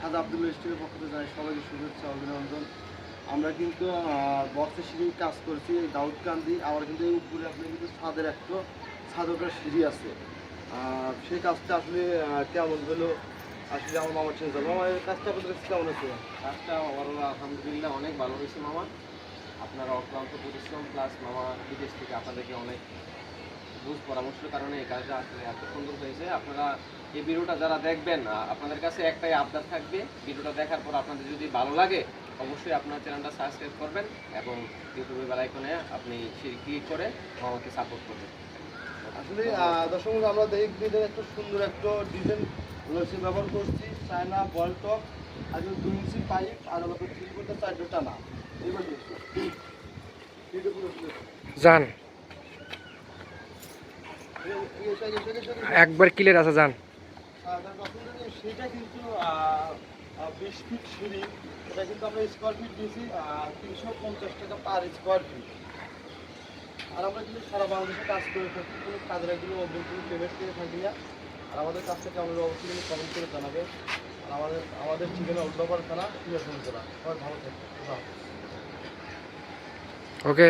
খাজা আব্দুল্লাহ স্টিলের পক্ষ থেকে জানাই সবাইকে শুভেচ্ছা, অভিনন্দন। আমরা কিন্তু বক্সের সিঁড়ি কাজ করছি, দাউদকান্দি। আবার কিন্তু এই উপরে আপনি কিন্তু ছাদের একটা ছাদটার সিঁড়ি আছে। সেই কাজটা আসলে কেমন হলো? আসলে আমার মামার চিন্তা মামা, এই কাজটা আপনাদের কাছে কেমন আছে কাজটা ওভারঅল আলহামদুলিল্লাহ অনেক ভালো হয়েছে, মামা। আপনারা অক্লান্ত পরিশ্রম প্লাস মামা বিদেশ থেকে আপনাদেরকে অনেক বুঝ পরামর্শের কারণে এই কাজটা আসলে এত সুন্দর হয়েছে। আপনারা এই ভিডিওটা যারা দেখবেন আপনাদের কাছে একটাই আবদার থাকবে। ভিডিওটা দেখার পর আপনাদের যদি ভালো লাগে অবশ্যই আপনার চ্যানেলটা সাবস্ক্রাইব করবেন এবং ইউটিউবে বেলাইকনে আপনি সেই ক্লিক করে আমাকে সাপোর্ট করবেন। আসলে দর্শক আমরা দেখি একটা সুন্দর একটা ডিজাইন রয়েছে ব্যবহার করছি। চায়না বল টপ আর দুই ইঞ্চি পাইপ আর এইবার দেখছি এটা পুরো সুন্দর। যান এ- এটা- এটা- এটা- এটা- একবার ক্লিয়ার আছে যান। সেটা কিন্তু বিশ ফিট সিঁড়ি। এটা কিন্তু আমরা স্কোয়ার ফিট দিয়েছি তিনশো পঞ্চাশ টাকা পার স্কোয়ার ফিট আর আমরা কিন্তু সারা বাংলাদেশে কাজ করে থাকি কোনো কাজের এগুলো অভ্যন্তরীণ পেমেন্ট করে থাকি না। আর আমাদের কাছ থেকে আমাদের অবশ্যই কিন্তু কমেন্ট করে জানাবে আর আমাদের আমাদের ঠিকানা উল্লাপাড় থানা ফোন করা সবাই ভালো থাকবে ওকে